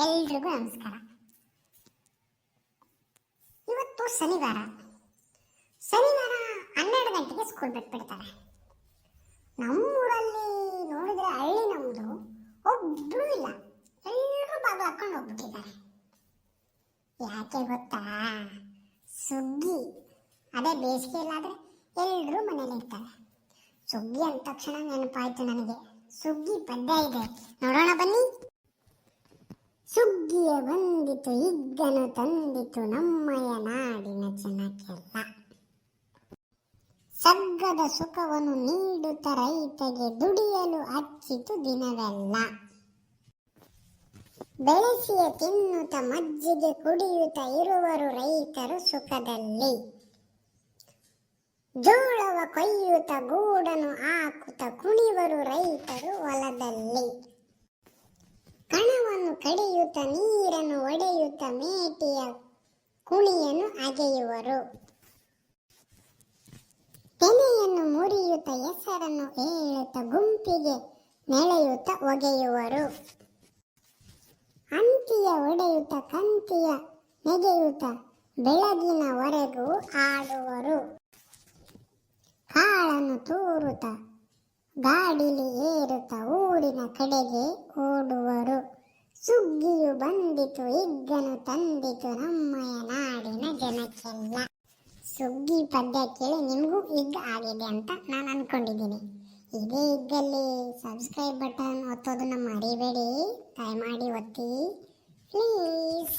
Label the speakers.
Speaker 1: ಎಲ್ರಿಗೂ ನಮಸ್ಕಾರ. ಇವತ್ತು ಶನಿವಾರ. ಶನಿವಾರ ಹನ್ನೆರಡು ಗಂಟೆಗೆ ಸ್ಕೂಲ್ ಬಿಟ್ಬಿಡ್ತಾರೆ. ನಮ್ಮೂರಲ್ಲಿ ನೋಡಿದ್ರೆ ಹಳ್ಳಿ ನಮ್ಮದು ಒಬ್ರು ಇಲ್ಲ. ಎಲ್ಲರೂ ಬಾಗಿಲು ಹಾಕೊಂಡು ಹೋಗ್ಬಿಟ್ಟಿದ್ದಾರೆ. ಯಾಕೆ ಗೊತ್ತಾ? ಸುಗ್ಗಿ. ಅದೇ ಬೇಸಿಗೆಯಲ್ಲಾದ್ರೆ ಎಲ್ಲರೂ ಮನೇಲಿ ಇರ್ತಾರೆ. ಸುಗ್ಗಿ ಅಂದ ತಕ್ಷಣ ನೆನಪಾಯ್ತು ನನಗೆ. ಸುಗ್ಗಿ ಪದ್ಯ ಇದೆ. ನೋಡೋಣ ಬನ್ನಿ. ಸುಗ್ಗಿಯ ಬಂದಿತು ಇದ್ದನು ತಂದಿತು ನಮ್ಮಯ ನಾಡಿನ ಜನಕ್ಕೆಲ್ಲ. ಸಗ್ಗದ ಸುಖವನ್ನು ನೀಡುತ್ತ ರೈತಗೆ ದುಡಿಯಲು ಅಚ್ಚಿತು ದಿನವೆಲ್ಲ. ಬೆಳೆಸಿಯ ತಿನ್ನುತ್ತ, ಮಜ್ಜಿಗೆ ಕುಡಿಯುತ್ತ ಇರುವರು ರೈತರು ಸುಖದಲ್ಲಿ. ಜೋಳವ ಕೊಯ್ಯುತ್ತ, ಗೂಡನು ಹಾಕುತ್ತ ಕುಣಿವರು ರೈತರು ಹೊಲದಲ್ಲಿ. ಕಣವನ್ನು ಕಡಿಯುತ್ತ ನೀರನ್ನು ಒಡೆಯುತ್ತ ಮೇಟಿಯ ಕುಣಿಯನ್ನು ಅಗೆಯುವರು. ತೆನೆಯನ್ನು ಮುರಿಯುತ್ತ ಹೆಸರನ್ನು ಏಳುತ್ತ ಗುಂಪಿಗೆ ನೆಳೆಯುತ್ತ ಒಗೆಯುವರು. ಅಂತಿಯ ಒಡೆಯುತ್ತ ಕಂತಿಯ ನೆಗೆಯುತ್ತ ಬೆಳಗಿನವರೆಗೂ ಆಡುವರು ಕಾಳನ್ನು ತೂರುತ್ತ ಗಾಡಿಲಿ ಏರುತ್ತ ಊರಿನ ಕಡೆಗೆ ಓಡುವರು. ಸುಗ್ಗಿಯು ಬಂದಿತು, ಇಗ್ಗನು ತಂದಿತು ನಮ್ಮಯ ನಾಡಿನ ಜನಕ್ಕೆಲ್ಲ. ಸುಗ್ಗಿ ಪದ್ಯ ಕೇಳಿ ನಿಮಗೂ ಇಗ್ ಆಗಿದೆ ಅಂತ ನಾನು ಅನ್ಕೊಂಡಿದ್ದೀನಿ. ಇದೇ ಇದ್ದಲ್ಲಿ ಸಬ್ಸ್ಕ್ರೈಬ್ ಬಟನ್ ಒತ್ತೋದನ್ನು ಮರಿಬೇಡಿ. ದಯಮಾಡಿ ಒತ್ತಿ. ಪ್ಲೀಸ್